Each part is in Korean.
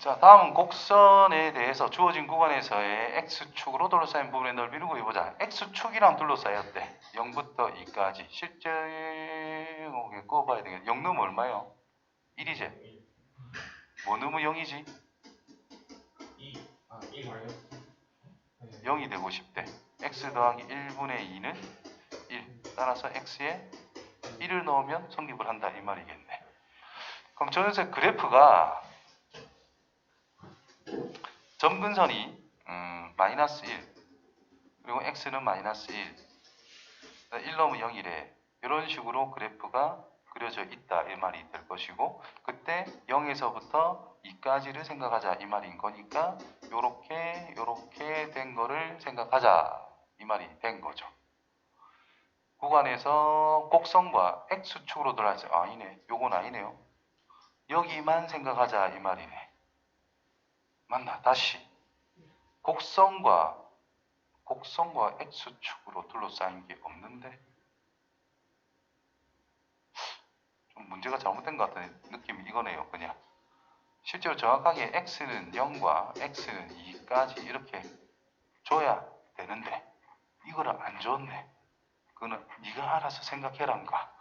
자, 다음은 곡선에 대해서 주어진 구간에서의 x축으로 둘러싸인 부분의 넓이를 구해보자. x축이랑 둘러싸야 돼. 0부터 2까지. 실제 꼽아야 되겠네. 0 넣으면 얼마요? 1이지. 뭐 넣으면 0이지? 2. 아, 1 말고. 0이 되고 싶대. x 더하기 1분의 2는 1. 따라서 x에 1을 넣으면 성립을 한다 이 말이겠네. 그럼 저 녀석 그래프가 점근선이 음, 마이너스 1 그리고 x는 마이너스 1 1 넣으면 0이래 이런 식으로 그래프가 그려져 있다 이 말이 될 것이고 그때 0에서부터 2까지를 생각하자 이 말인 거니까 요렇게 요렇게 된 거를 생각하자 이 말이 된 거죠. 구간에서 곡선과 x축으로 들어왔어요. 아니네. 요건 아니네요. 여기만 생각하자 이 말이네. 맞나? 다시. 곡선과 곡선과 x축으로 둘러싸인 게 없는데 좀 문제가 잘못된 것 같은 느낌이 이거네요. 그냥 실제로 정확하게 x는 0과 x는 2까지 이렇게 줘야 되는데 이거를 안 줬네. 그거는 네가 알아서 생각해란가.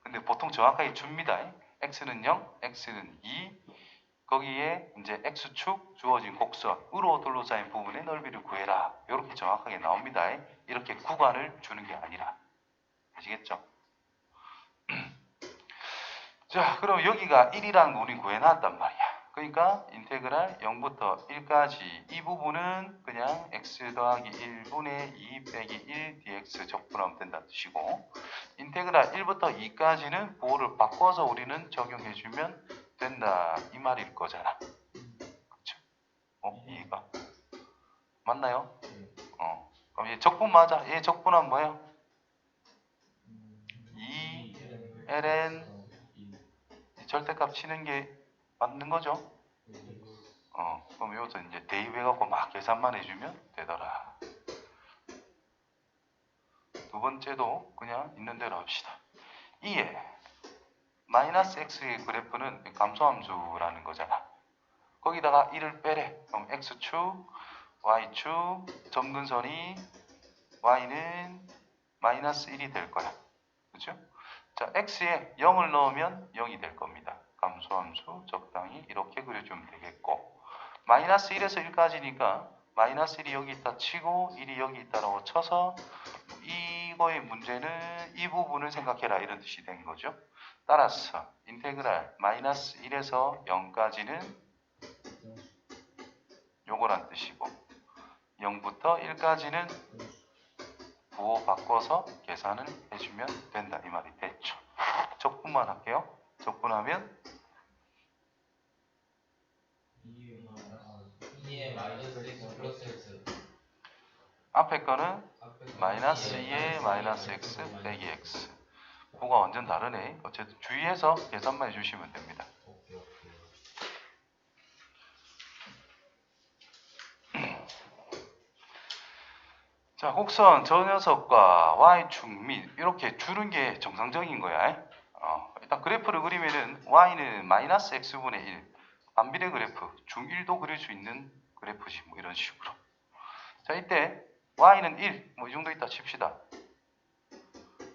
근데 보통 정확하게 줍니다. x는 0, x는 2. 거기에 이제 x축 주어진 곡선으로 둘러싸인 부분의 넓이를 구해라. 이렇게 정확하게 나옵니다. 이렇게 구간을 주는 게 아니라. 아시겠죠? 자, 그럼 여기가 1이라는 거 우리 구해놨단 말이야. 그러니까 인테그랄 0부터 1까지 이 부분은 그냥 x 더하기 1분의 2 빼기 1 dx 적분하면 된다는 뜻이고 인테그랄 1부터 2까지는 부호를 바꿔서 우리는 적용해주면 된다 이 말일 거잖아. 그쵸? 어? 이해가? 맞나요? 어. 그럼 얘 적분 맞아. 얘 적분하면 뭐예요? 2 ln 절대값 치는 게 맞는 거죠? 어, 그럼 여기서 이제 대입해갖고 막 계산만 해주면 되더라. 두 번째도 그냥 있는 대로 합시다. 이에 마이너스 x의 그래프는 감소함수라는 거잖아. 거기다가 1을 빼래. 그럼 x축, y축, 점근선이 y는 마이너스 1이 될 거야. 그죠? 자, x에 0을 넣으면 0이 될 겁니다. 감소함수 적당히 이렇게 그려주면 되겠고 마이너스 1에서 1까지니까 마이너스 1이 여기 있다 치고 1이 여기 있다라고 쳐서 이거의 문제는 이 부분을 생각해라 이런 뜻이 된 거죠. 따라서 인테그랄 마이너스 1에서 0까지는 요거란 뜻이고 0부터 1까지는 부호 바꿔서 계산을 해주면 된다 이 말이 됐죠. 적분만 할게요. 적분하면 2에 마이너스 x 플러스 x. 앞에 거는 마이너스 2에 마이너스 x 빼기 x 부가 완전 다르네. 어쨌든 주의해서 계산만 해주시면 됩니다. 자, 곡선 저 녀석과 y축 및 이렇게 주는 게 정상적인 거야. 어, 일단 그래프를 그리면은 y는 마이너스 x분의 1 반비례 그래프 중1도 그릴 수 있는 그래프지 뭐 이런 식으로. 자, 이때 y는 1, 뭐 이 정도 있다 칩시다.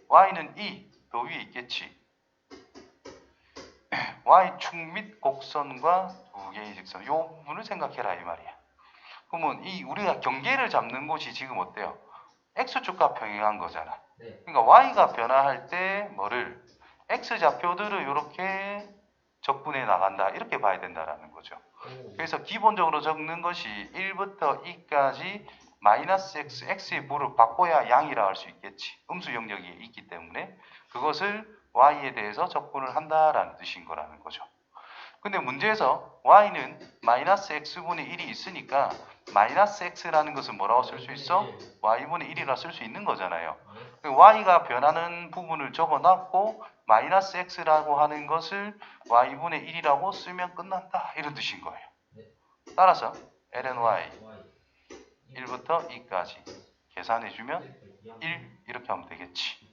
y는 2, 더 위에 있겠지. y축 및 곡선과 두 개의 직선, 요 부분을 생각해라 이 말이야. 그러면 이 우리가 경계를 잡는 곳이 지금 어때요? x축과 평행한 거잖아. 네. 그러니까 y가 변화할 때 뭐를 x 좌표들을 이렇게 적분해 나간다 이렇게 봐야 된다라는 거죠. 오. 그래서 기본적으로 적는 것이 1부터 2까지 마이너스 x, x의 부를 바꿔야 양이라 할 수 있겠지. 음수 영역이 있기 때문에 그것을 y에 대해서 적분을 한다라는 뜻인 거라는 거죠. 근데 문제에서 y는 마이너스 x분의 1이 있으니까 마이너스 x라는 것은 뭐라고 쓸 수 있어? y분의 1이라 쓸 수 있는 거잖아요. 그 y가 변하는 부분을 적어놨고 마이너스 x라고 하는 것을 y분의 1이라고 쓰면 끝난다 이런 뜻인 거예요. 따라서 ln y 1부터 2까지 계산해주면 1 이렇게 하면 되겠지.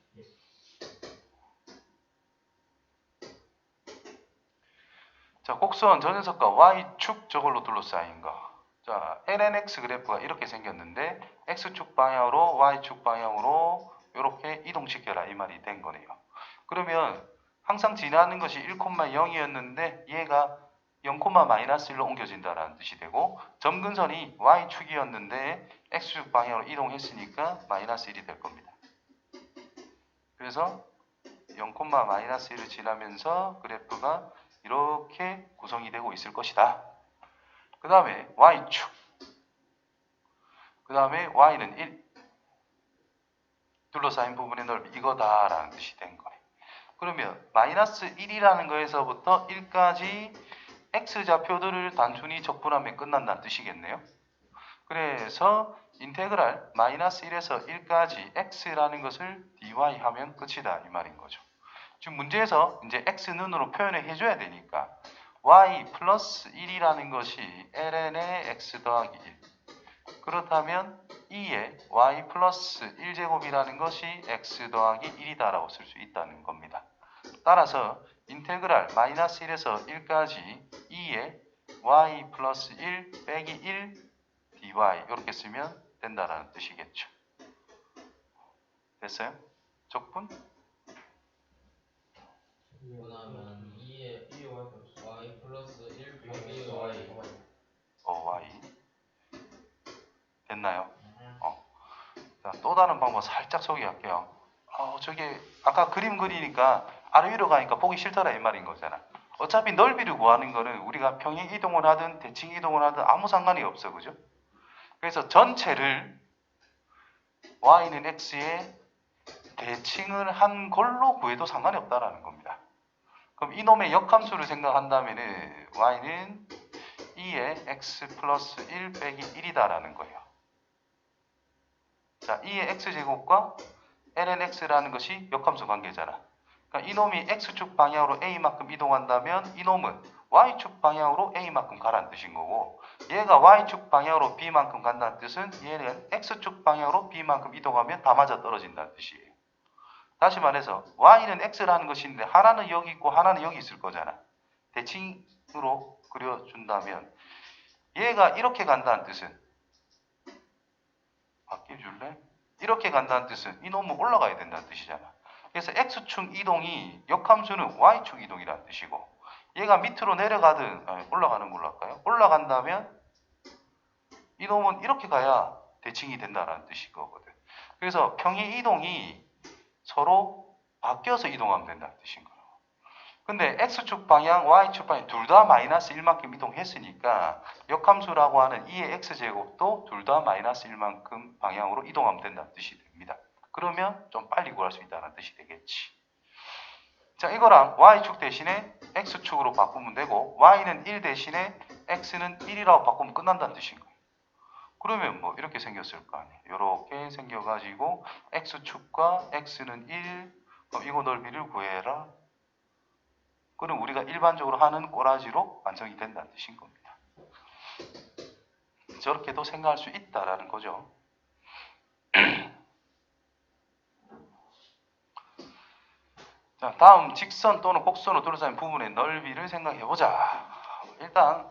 자, 곡선 저 녀석과 y축 저걸로 둘러싸인 거. 자, lnx 그래프가 이렇게 생겼는데 x축 방향으로 y축 방향으로 이렇게 이동시켜라 이 말이 된 거네요. 그러면 항상 지나는 것이 1,0이었는데 얘가 0,-1로 옮겨진다라는 뜻이 되고 점근선이 y축이었는데 x축 방향으로 이동했으니까 마이너스 1이 될 겁니다. 그래서 0,-1을 지나면서 그래프가 이렇게 구성이 되고 있을 것이다. 그 다음에 y축. 그 다음에 y는 1. 둘러싸인 부분의 넓이 이거다 라는 뜻이 된 거예요. 그러면 마이너스 1이라는 거에서부터 1까지 x좌표들을 단순히 적분하면 끝난다는 뜻이겠네요. 그래서 인테그랄 마이너스 1에서 1까지 x라는 것을 dy 하면 끝이다 이 말인 거죠. 지금 문제에서 이제 x는으로 표현을 해줘야 되니까 y 플러스 1이라는 것이 ln의 x 더하기 1 그렇다면 2의 y 플러스 1제곱이라는 것이 x 더하기 1이다라고 쓸 수 있다는 겁니다. 따라서 인테그랄 마이너스 1에서 1까지 2의 y 플러스 1 빼기 1 dy 이렇게 쓰면 된다라는 뜻이겠죠. 됐어요? 적분? 그다음은 2의 2의 y 플러스 y 플러스 1 빼기 y 어, y 됐나요? 자, 또 다른 방법 살짝 소개할게요. 어, 저게 아까 그림 그리니까 아래 위로 가니까 보기 싫더라 이 말인 거잖아. 어차피 넓이를 구하는 거는 우리가 평행 이동을 하든 대칭 이동을 하든 아무 상관이 없어, 그죠? 그래서 전체를 y는 x에 대칭을 한 걸로 구해도 상관이 없다라는 겁니다. 그럼 이놈의 역함수를 생각한다면은 y는 2의 x 플러스 1 빼기 1이다라는 거예요. 자, 2의 x제곱과 lnx라는 것이 역함수 관계잖아. 그러니까 이놈이 x축 방향으로 a만큼 이동한다면 이놈은 y축 방향으로 a만큼 가라는 뜻인 거고 얘가 y축 방향으로 b만큼 간다는 뜻은 얘는 x축 방향으로 b만큼 이동하면 다 맞아 떨어진다는 뜻이에요. 다시 말해서 y는 x라는 있는데 하나는 여기 있고 하나는 여기 있을 거잖아. 대칭으로 그려준다면 얘가 이렇게 간다는 뜻은 바뀌어줄래? 이렇게 간다는 뜻은 이놈은 올라가야 된다는 뜻이잖아. 그래서 x축 이동이 역함수는 y축 이동이라는 뜻이고 얘가 밑으로 내려가든 아니, 올라가는 걸로 할까요? 올라간다면 이놈은 이렇게 가야 대칭이 된다는 뜻일 거거든. 그래서 평행 이동이 서로 바뀌어서 이동하면 된다는 뜻인 거예요. 근데 x축 방향, y축 방향 둘 다 마이너스 1만큼 이동했으니까 역함수라고 하는 2의 x제곱도 둘 다 마이너스 1만큼 방향으로 이동하면 된다는 뜻이 됩니다. 그러면 좀 빨리 구할 수 있다는 뜻이 되겠지. 자, 이거랑 y축 대신에 x축으로 바꾸면 되고 y는 1 대신에 x는 1이라고 바꾸면 끝난다는 뜻인 거예요. 그러면 뭐 이렇게 생겼을 거 아니에요. 이렇게 생겨가지고 x축과 x는 1, 그럼 이거 넓이를 구해라. 그럼 우리가 일반적으로 하는 꼬라지로 완성이 된다는 뜻인 겁니다. 저렇게도 생각할 수 있다라는 거죠. 자, 다음 직선 또는 곡선으로 둘러싸인 부분의 넓이를 생각해 보자. 일단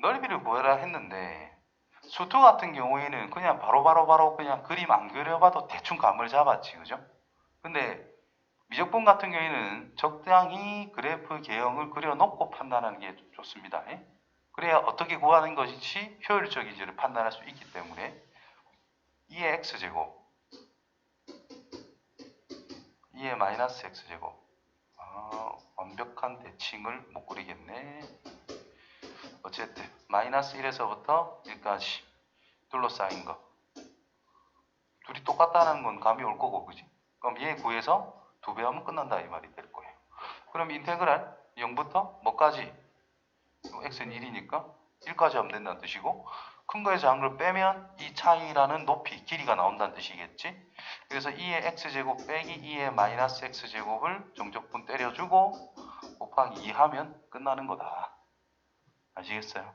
넓이를 구해라 했는데 수투 같은 경우에는 그냥 바로 바로 바로 그냥 그림 안 그려봐도 대충 감을 잡았지, 그죠? 근데 미적분 같은 경우에는 적당히 그래프 개형을 그려놓고 판단하는 게 좋습니다. 예? 그래야 어떻게 구하는 것이 효율적인지를 판단할 수 있기 때문에 2의 x제곱 2의 마이너스 x제곱 아, 완벽한 대칭을 못 그리겠네. 어쨌든 마이너스 1에서부터 1까지 둘러싸인 거 둘이 똑같다는 건 감이 올 거고 그지? 그럼 얘 구해서 두 배 하면 끝난다 이 말이 될 거예요. 그럼 인테그랄 0부터 뭐까지? x는 1이니까 1까지 하면 된다는 뜻이고 큰 거에서 한걸 빼면 이 차이라는 높이, 길이가 나온다는 뜻이겠지? 그래서 2의 x제곱 빼기 2의 마이너스 x제곱을 정적분 때려주고 곱하기 2 하면 끝나는 거다. 아시겠어요?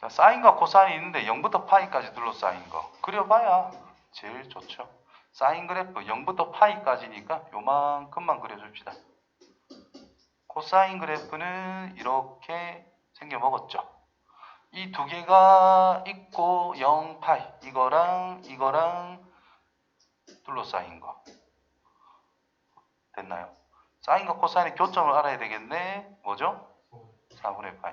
자, 사인과 코사인이 있는데 0부터 파이까지 둘러싸인 거. 그려봐야 제일 좋죠. 사인 그래프 0부터 파이까지니까 요만큼만 그려줍시다. 코사인 그래프는 이렇게 생겨 먹었죠. 이 두 개가 있고 0 파이 이거랑 이거랑 둘러싸인 거 됐나요? 사인과 코사인의 교점을 알아야 되겠네. 뭐죠? 4분의 파이.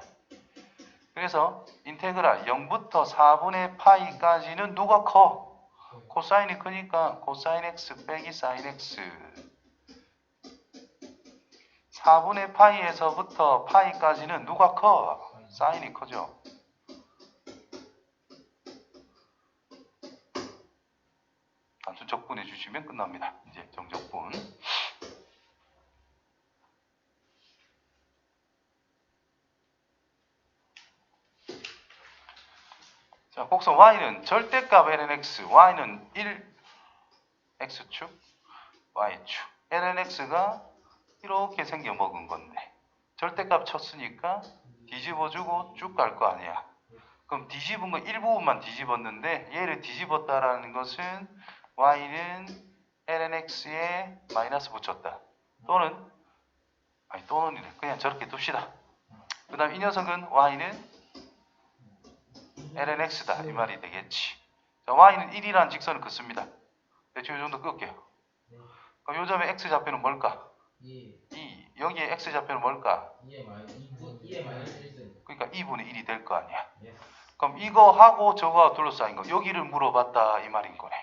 그래서 인테그랄 0부터 4분의 파이까지는 누가 커? 코사인이 크니까 코사인 x 빼기 사인 x 4분의 파이에서부터 파이까지는 누가 커? 사인이 커죠. 단수 적분해 주시면 끝납니다. 이제 정적분. 자, 곡선 y는 절대값 lnx, y는 1 x축, y축. lnx가 이렇게 생겨 먹은 건데 절대값 쳤으니까 뒤집어주고 쭉 갈 거 아니야. 그럼 뒤집은 거 일부분만 뒤집었는데 얘를 뒤집었다라는 것은 y는 lnx에 마이너스 붙였다. 또는 아니 또는이래. 그냥 저렇게 둡시다. 그 다음 이 녀석은 y는 lnx다 이 말이 되겠지. 자, y는 1이라는 직선을 긋습니다. 대충 이 정도 끌게요. 네. 그럼 요 점의 x 좌표는 뭘까? 2 2. 여기에 x 좌표는 뭘까? 2에 마이너스 2에 마이너스 1 그러니까 2분의 1이 될 거 아니야. 예. 그럼 이거 하고 저거 둘러싸인 거 여기를 물어봤다 이 말인 거네.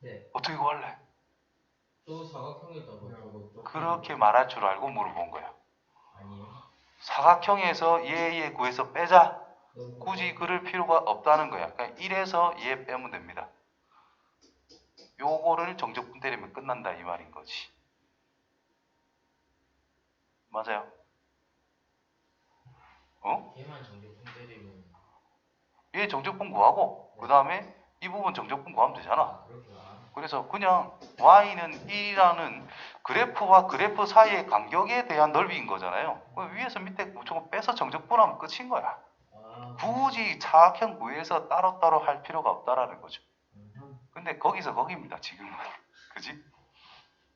네. 어떻게 구할래? 또 그렇게 말할 줄 알고 물어본 거야. 사각형에서 얘얘 구해서 빼자. 굳이 그럴 필요가 없다는 거야. 그러니까 1에서 얘 빼면 됩니다. 요거를 정적분 때리면 끝난다 이 말인 거지. 맞아요? 어? 걔만 정적분 때리면 얘 정적분 구하고 그 다음에 이 부분 정적분 구하면 되잖아. 아. 그래서 그냥 y는 1이라는 그래프와 그래프 사이의 간격에 대한 넓이인 거잖아요. 위에서 밑에 무조건 빼서 정적분하면 끝인 거야. 아. 굳이 차악형 구해서 따로따로 할 필요가 없다라는 거죠. 음. 근데 거기서 거기입니다, 지금은. 그지?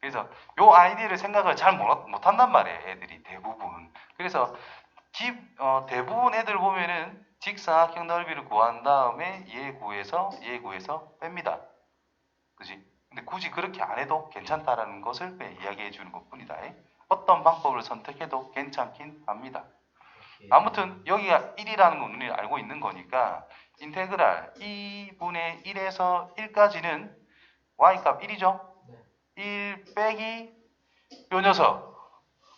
그래서 요 아이디를 생각을 잘 못, 못한단 말이에요, 애들이 대부분. 그래서 집, 어, 대부분 애들 보면은 직사각형 넓이를 구한 다음에 얘 구해서 얘 구해서 뺍니다. 그지? 근데 굳이 그렇게 안 해도 괜찮다라는 것을 이야기해 주는 것 뿐이다. 어떤 방법을 선택해도 괜찮긴 합니다. 아무튼 여기가 1이라는 건 우리는 알고 있는 거니까 인테그랄 2분의 1에서 1까지는 y값 1이죠? 네. 1 빼기 요 녀석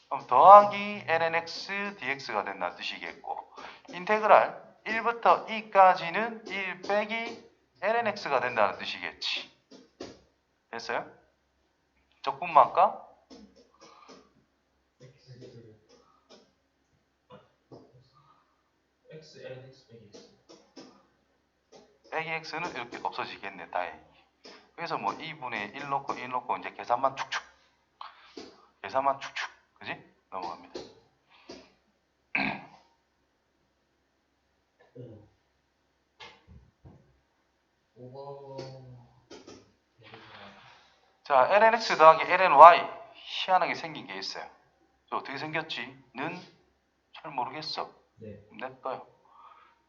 그럼 더하기 lnx dx가 된다는 뜻이겠고 인테그랄 1부터 2까지는 1 빼기 lnx가 된다는 뜻이겠지 됐어요? 적분만까 x l x 빼기 x. 빼기 x는 이렇게 없어지겠네 다행히. 그래서 뭐 2분의 1 놓고 1 놓고 이제 계산만 축축. 계산만 축축. 그지? 넘어갑니다. 5번 자 lnx 더하기 lny 희한하게 생긴 게 있어요. 저 어떻게 생겼지?는 잘 모르겠어. 네. 냅둬요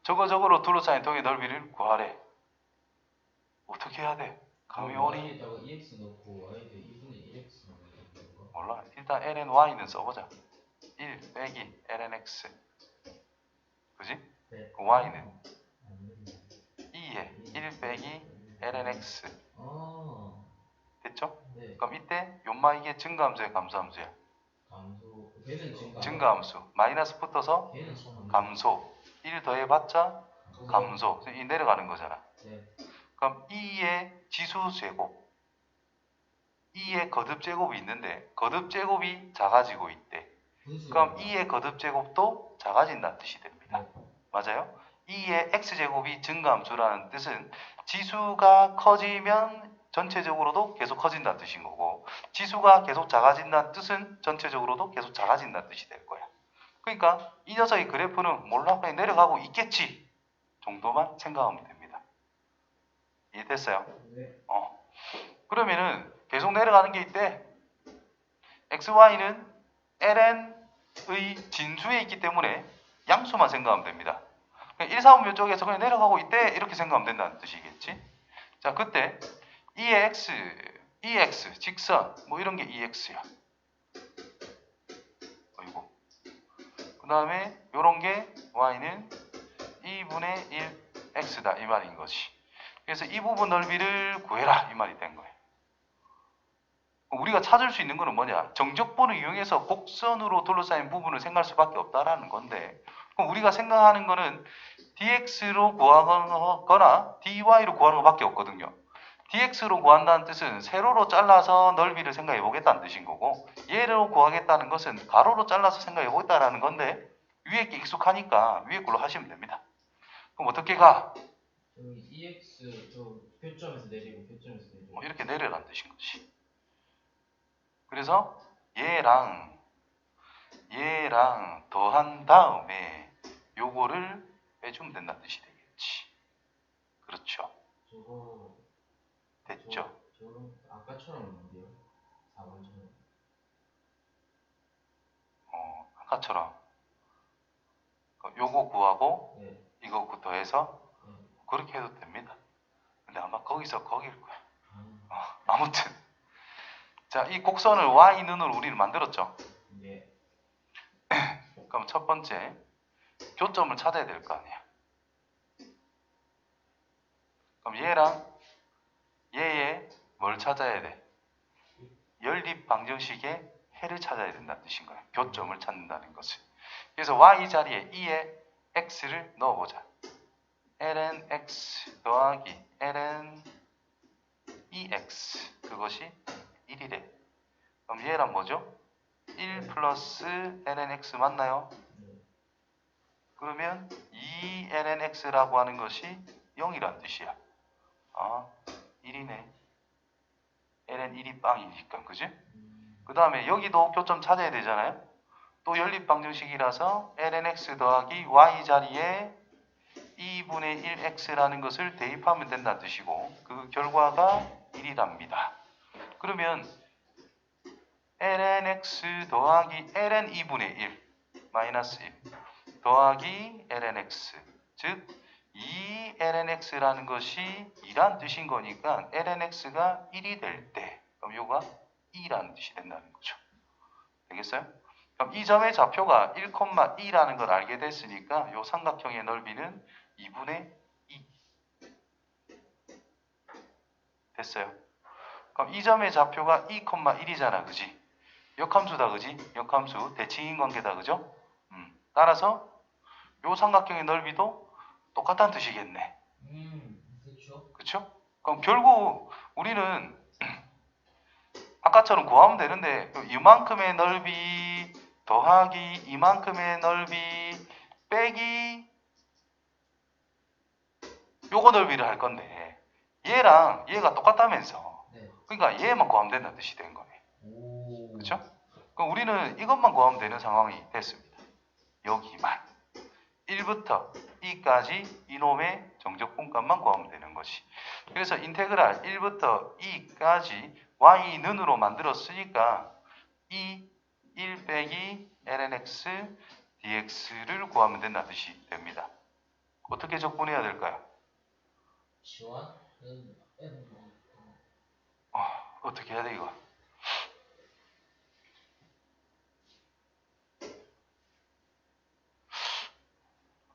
저거 저거로 둘러싸인 통의 넓이를 구하래 어떻게 해야 돼? 감이 오니? y에다가 2x 넣고 y에 2분의 1x 넣는 건가? 몰라 일단 lny는 써보자 1 빼기 lnx 그지? 네. y는 안 됐네. 2에 1 빼기 lnx 아. 됐죠? 네. 그럼 이때 요마 이게 증가함수야 감소함수야 감소. 증가. 증가함수 마이너스 붙어서. 감소 1 더해봤자 감소 이 내려가는 거잖아 네. 그럼 2의 지수 제곱 2의 거듭 제곱이 있는데 거듭 제곱이 작아지고 있대. 그럼 2의 거듭 제곱도 작아진다는 뜻이 됩니다 네. 맞아요? 2의 x제곱이 증가함수라는 뜻은 지수가 커지면 전체적으로도 계속 커진다는 뜻인 거고 지수가 계속 작아진다는 뜻은 전체적으로도 계속 작아진다는 뜻이 될 거야. 그러니까 이 녀석의 그래프는 그냥 내려가고 있겠지 정도만 생각하면 됩니다. 이해됐어요? 네. 어. 그러면은 계속 내려가는 게 있대. xy는 ln의 진수에 있기 때문에 양수만 생각하면 됩니다. 1, 4, 5몇 쪽에서 그냥 내려가고 있대 이렇게 생각하면 된다는 뜻이겠지. 자 그때 2의 x, 2x 직선 뭐 이런 게 2x야. 그 다음에 요런 게 y는 2분의 1 x다 이 말인 것이. 그래서 이 부분 넓이를 구해라 이 말이 된 거예요. 우리가 찾을 수 있는 거는 뭐냐? 정적본을 이용해서 곡선으로 둘러싸인 부분을 생각할 수밖에 없다라는 건데 그럼 우리가 생각하는 거는 dx로 구하거나 dy로 구하는 것밖에 없거든요. Dx로 구한다는 뜻은 세로로 잘라서 넓이를 생각해 보겠다는 뜻인 거고 얘로 구하겠다는 것은 가로로 잘라서 생각해 보겠다라는 건데 위에 게 익숙하니까 위에 걸로 하시면 됩니다. 그럼 어떻게 가? 여기 EX 저 교점에서 내리고 교점에서 내리고 뭐 이렇게 내려라는 뜻인 것이. 그래서 얘랑 얘랑 더한 다음에 요거를 빼주면 된다는 뜻이 되겠지. 그렇죠. 저거 됐죠. 저, 저는 아까처럼 있는데요 4번처럼 어, 아까처럼 그 요거 구하고 네, 이거 더해서 네. 그렇게 해도 됩니다. 근데 아마 거기서 거길 거야. 아, 어, 아무튼 자, 이 곡선을 y 눈으로 우리는 만들었죠. 네. 그럼 첫 번째 교점을 찾아야 될 거 아니야. 그럼 얘랑 뭘 찾아야 돼? 연립 방정식의 해를 찾아야 된다는 뜻인 거야. 교점을 찾는다는 것을. 그래서 y 자리에 2의 x를 넣어보자. ln x 더하기 ln 2x 그것이 1이래. 그럼 얘란 뭐죠? 1 플러스 ln x 맞나요? 네. 그러면 2 ln x라고 하는 것이 0이란 뜻이야. 아, 1이네. Ln 1이 빵이니까, 그지? 음, 그 다음에 여기도 교점 찾아야 되잖아요. 또 연립 방정식이라서 ln x 더하기 y 자리에 2분의 1x라는 것을 대입하면 된다는 뜻이고 그 결과가 1이랍니다. 그러면 ln x 더하기 ln 2분의 1 마이너스 1 더하기 ln x 즉 2 ln x라는 것이 2란 뜻인 거니까 ln x가 1이 될 때 그럼 요가 2라는 뜻이 된다는 거죠. 되겠어요? 그럼 이 점의 좌표가 1,2라는 걸 알게 됐으니까 요 삼각형의 넓이는 2분의 2 됐어요. 그럼 이 점의 좌표가 2,1이잖아, 그지? 역함수다, 그지? 역함수 대칭인 관계다, 그죠? 음, 따라서 요 삼각형의 넓이도 똑같다는 뜻이겠네. 음 그쵸 그쵸? 그럼 결국 우리는 아까처럼 구하면 되는데 이만큼의 넓이 더하기 이만큼의 넓이 빼기 요거 넓이를 할 건데 얘랑 얘가 똑같다면서 네. 그러니까 얘만 구하면 된다는 뜻이 된 거네 오 그쵸? 그럼 우리는 이것만 구하면 되는 상황이 됐습니다 여기만 1부터 2까지 이놈의 정적 분값만 구하면 되는 것이 그래서 인테그랄 1부터 2까지 y는으로 만들었으니까 이1 빼기 lnx dx를 구하면 된다는 뜻이 됩니다. 어떻게 적분해야 될까요? 어, 어떻게 해야 돼 이거?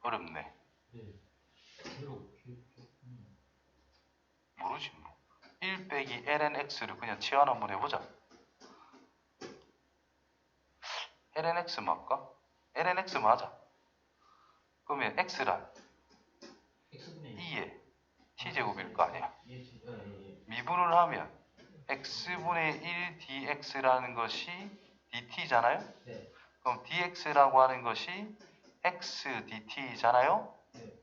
어렵네. 네 음. 모르지 뭐. 1 빼기 lnx를 그냥 치환 한번 해보자. lnx 맞까? lnx 맞아. 그러면 x란 X분의 2의 t제곱일 거 아니야. 예, 지- 아, 예, 예. 미분을 하면 x분의 1 dx라는 것이 dt잖아요. 네. 그럼 dx라고 하는 것이 x dt잖아요.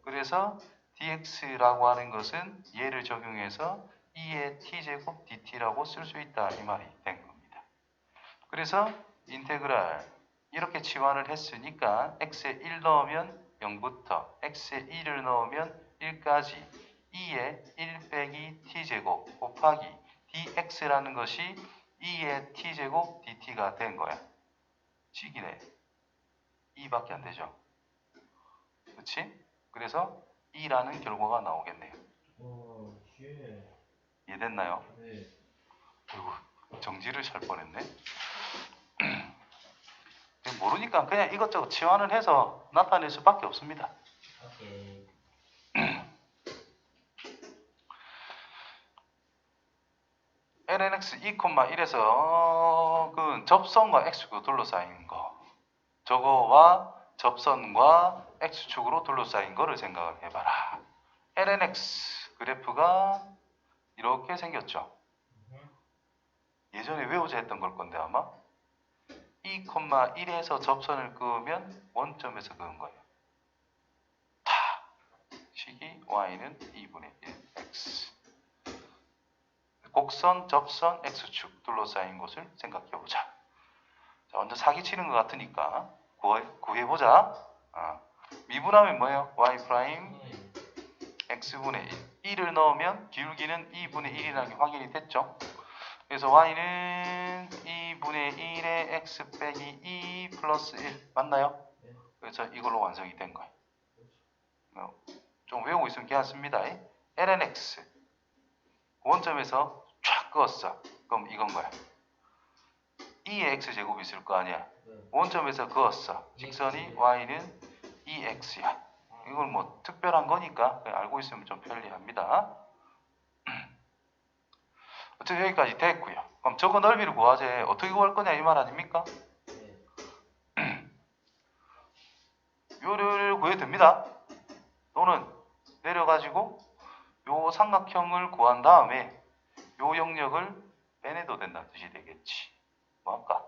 네. 그래서 dx라고 하는 것은 얘를 적용해서 2의 t제곱 dt라고 쓸 수 있다 이 말이 된 겁니다. 그래서 인테그랄 이렇게 치환을 했으니까 x에 1 넣으면 0부터 x에 1을 넣으면 1까지 2의 1 빼기 t제곱 곱하기 dx라는 것이 2의 t제곱 dt가 된 거야. 식이네. 2밖에 안 되죠. 그렇지? 그래서 2라는 결과가 나오겠네요. 와, 쉣. 이해됐나요? 네. 아이고, 정지를 살 뻔했네. 모르니까 그냥 이것저것 치환을 해서 나타낼 수밖에 없습니다. lnx 2,1에서 그 접선과 x축으로 둘러싸인 거 저거와 접선과 x축으로 둘러싸인 거를 생각을 해봐라. lnx 그래프가 이렇게 생겼죠. 음. 예전에 외우자 했던 걸 건데 아마 2,1에서 접선을 그으면 원점에서 그은 거예요. 다 식이 y는 2분의 1 x 곡선, 접선, x축 둘러싸인 곳을 생각해 보자. 자, 먼저 사기치는 것 같으니까 구해, 구해 보자. 아, 미분하면 뭐예요? y 프라임 네. x분의 1. 1을 넣으면 기울기는 2분의 1이라는 게 확인이 됐죠. 그래서 y는 2분의 1의 x 빼기 2 플러스 1 맞나요? 네. 그래서 이걸로 완성이 된 거예요. 어, 좀 외우고 있으면 괜찮습니다. ln x 원점에서 쫙 그었어. 그럼 이건 거야. 2의 x 제곱이 있을 거 아니야. 네. 원점에서 그었어. 직선이 y는 2x야. 이걸 뭐 특별한 거니까 알고 있으면 좀 편리합니다. 어쨌든 여기까지 됐고요. 그럼 저거 넓이를 구하재 어떻게 구할 거냐 이 말 아닙니까? 네. 요를 구해도 됩니다. 또는 내려가지고 요 삼각형을 구한 다음에 요 영역을 빼내도 된다는 뜻이 되겠지. 뭐 할까?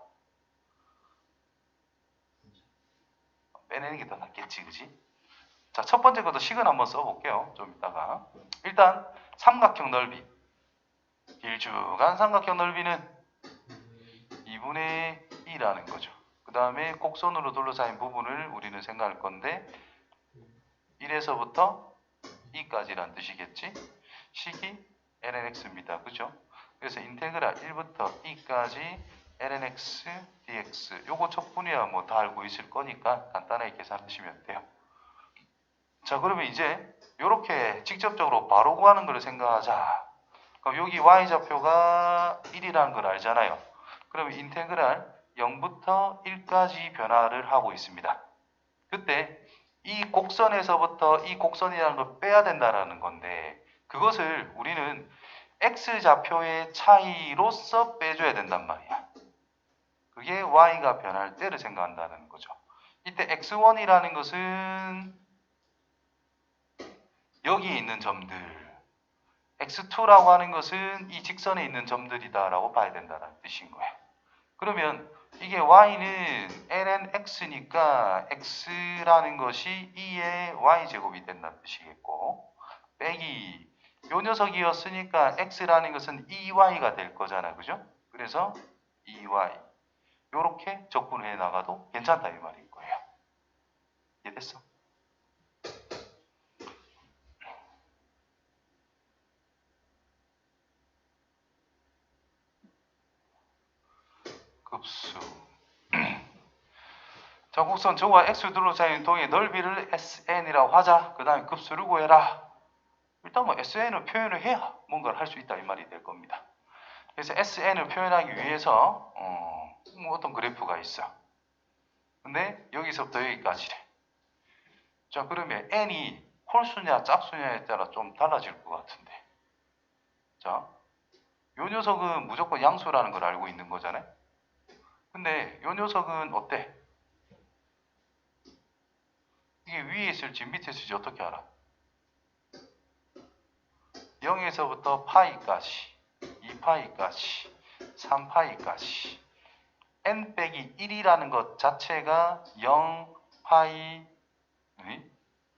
빼내는 게 더 낫겠지, 그지? 자, 첫 번째 것도 식은 한번 써볼게요. 좀 이따가. 일단 삼각형 넓이. 길쭉한 삼각형 넓이는 음. 2분의 2라는 거죠. 그 다음에 곡선으로 둘러싸인 부분을 우리는 생각할 건데 1에서부터 2까지란 뜻이겠지. 식이 lnx입니다. 그죠? 그래서 인테그랄 1부터 2까지 lnx dx 요거 척분이야 뭐 다 알고 있을 거니까 간단하게 계산하시면 돼요. 자 그러면 이제 요렇게 직접적으로 바로 구하는 걸 생각하자. 그럼 여기 y좌표가 1이라는 걸 알잖아요. 그러면 인테그랄 0부터 1까지 변화를 하고 있습니다. 그때 이 곡선에서부터 이 곡선이라는 걸 빼야 된다라는 건데 그것을 우리는 x좌표의 차이로서 빼줘야 된단 말이야. 그게 y가 변할 때를 생각한다는 거죠. 이때 x1이라는 것은 여기 있는 점들 x2라고 하는 것은 이 직선에 있는 점들이다라고 봐야 된다는 뜻인 거야. 그러면 이게 y는 ln x니까 x라는 것이 2의 y제곱이 된다는 뜻이겠고 빼기 요 녀석이었으니까 x라는 것은 2y가 될 거잖아. 그죠? 그래서 2y 요렇게 적분해 나가도 괜찮다 이 말인 거예요. 이해됐어? 급수 자, 곡선 저와 x 둘러싸인 동의 넓이를 SN이라고 하자. 그 다음에 급수를 구해라. 일단 뭐 SN을 표현을 해야 뭔가를 할 수 있다 이 말이 될 겁니다. 그래서 SN을 표현하기 위해서 어, 뭐 어떤 그래프가 있어. 근데 여기서부터 여기까지래. 자, 그러면 N이 홀수냐 짝수냐에 따라 좀 달라질 것 같은데. 자, 요 녀석은 무조건 양수라는 걸 알고 있는 거잖아요. 근데 요 녀석은 어때? 이게 위에 있을지 밑에 있을지 어떻게 알아? 0에서부터 파이까지, 2파이까지, 3파이까지 n 빼기 1이라는 것 자체가 0, 파이,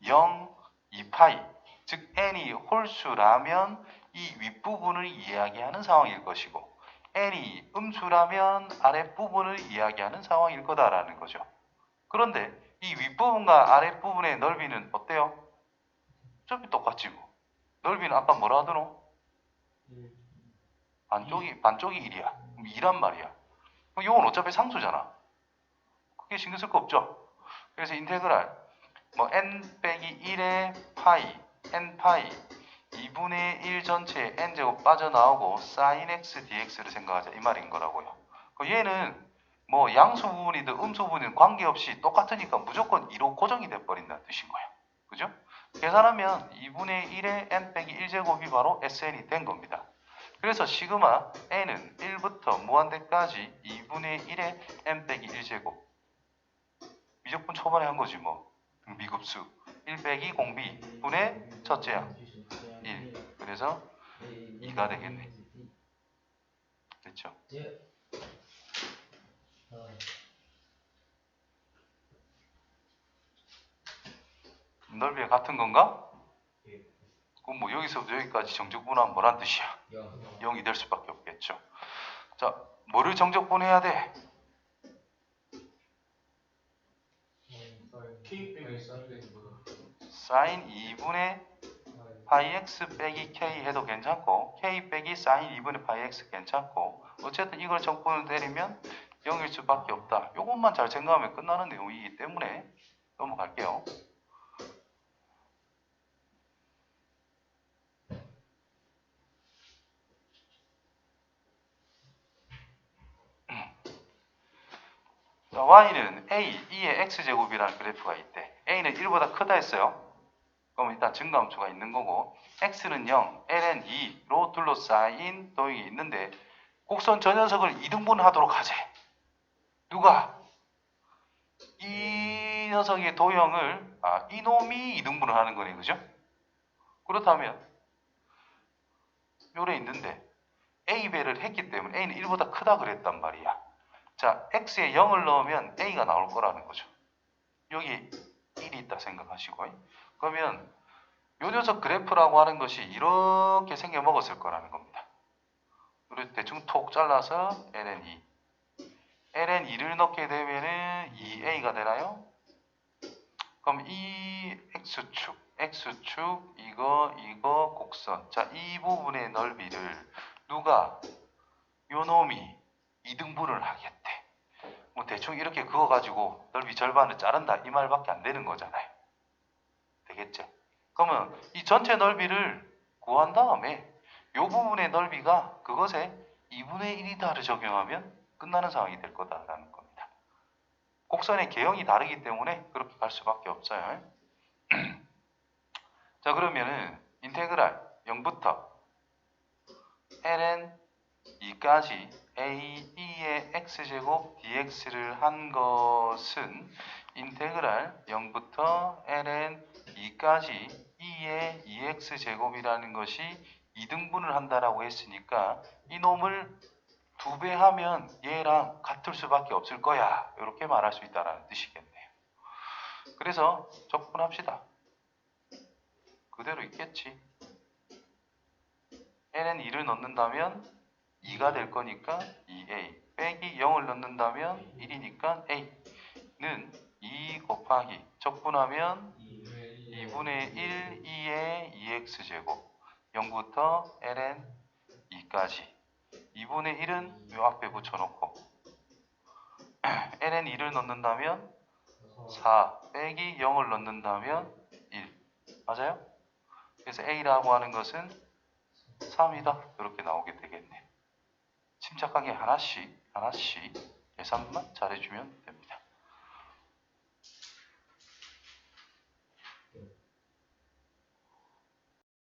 0, 2파이 즉 n이 홀수라면 이 윗부분을 이야기하는 상황일 것이고 n이 음수라면 아랫부분을 이야기하는 상황일 거다라는 거죠. 그런데 이 윗부분과 아랫부분의 넓이는 어때요? 어차피 똑같지 뭐. 넓이는 아까 뭐라 하더노? 일. 반쪽이 반쪽이 1이야. 2란 말이야. 이건 어차피 상수잖아. 그게 신경 쓸 거 없죠. 그래서 인테그랄 뭐 n 빼기 1의 파이 n 파이 2분의 1 전체에 n 제곱 빠져나오고 sin x dx를 생각하자 이 말인 거라고요. 그 얘는 뭐 양수 부분이든 음수 부분이든 관계없이 똑같으니까 무조건 2로 고정이 돼 버린다는 뜻인 거예요. 그죠? 계산하면 2분의 1의 n 빼기 1제곱이 바로 sn이 된 겁니다. 그래서 시그마 n은 1부터 무한대까지 2분의 1의 n 빼기 1제곱. 미적분 초반에 한 거지 뭐. 미급수. 1 빼기 공비 분의 첫째야 1 그래서 2가 되겠네. 됐죠? 넓이가 같은 건가? 예. 그럼 뭐 여기서부터 여기까지 정적분하면 뭐란 뜻이야? 영. 0이 될 수밖에 없겠죠. 자, 뭐를 정적분해야 돼? Sin 2분의 파이 x 빼기 k 해도 괜찮고 k 빼기 sin 2분의 파이 x 괜찮고 어쨌든 이걸 정분을 내리면 0일 수밖에 없다. 이것만 잘 생각하면 끝나는 내용이기 때문에 넘어갈게요. 자, y는 a, 2의 x제곱이라는 그래프가 있대. a는 1보다 크다 했어요. 그럼 일단 증가함수가 있는 거고 x는 0, ln 2로 둘러싸인 도형이 있는데 곡선 저 녀석을 2등분 하도록 하재. 누가? 이 녀석의 도형을 아, 이놈이 2등분을 하는 거네. 그죠? 그렇다면 요래 있는데 a배를 했기 때문에 a는 1보다 크다 그랬단 말이야. 자, x에 0을 넣으면 a가 나올 거라는 거죠. 여기 1이 있다 생각하시고 그러면 요 녀석 그래프라고 하는 것이 이렇게 생겨 먹었을 거라는 겁니다. 그리고 대충 톡 잘라서 ln2 ln2를 넣게 되면은 2a가 되나요? 그럼 이 x축 x축 이거 이거 곡선 자 이 부분의 넓이를 누가 요 놈이 2등분을 하겠대 뭐 대충 이렇게 그어가지고 넓이 절반을 자른다 이 말밖에 안 되는 거잖아요 되겠죠? 그러면 이 전체 넓이를 구한 다음에 요 부분의 넓이가 그것에 2분의 1이다를 적용하면 끝나는 상황이 될 거다라는 겁니다. 곡선의 개형이 다르기 때문에 그렇게 갈 수밖에 없어요. 자 그러면은 인테그랄 0부터 ln 2까지 a 2의 x제곱 dx를 한 것은 인테그랄 0부터 ln 2까지 2의 2x제곱이라는 것이 2등분을 한다라고 했으니까 이놈을 두 배 하면 얘랑 같을 수밖에 없을 거야. 이렇게 말할 수 있다라는 뜻이겠네요. 그래서 적분합시다. 그대로 있겠지. n은 2를 넣는다면 2가 될 거니까 2a 빼기 0을 넣는다면 1이니까 a는 2 곱하기 적분하면 2분의 1, 2의 2x제곱. 0부터 ln 2까지. 2분의 1은 요 앞에 붙여놓고. ln 2를 넣는다면 4 빼기 0을 넣는다면 1 맞아요? 그래서 a라고 하는 것은 3이다. 이렇게 나오게 되겠네 침착하게 하나씩 하나씩 계산만 잘해주면 됩니다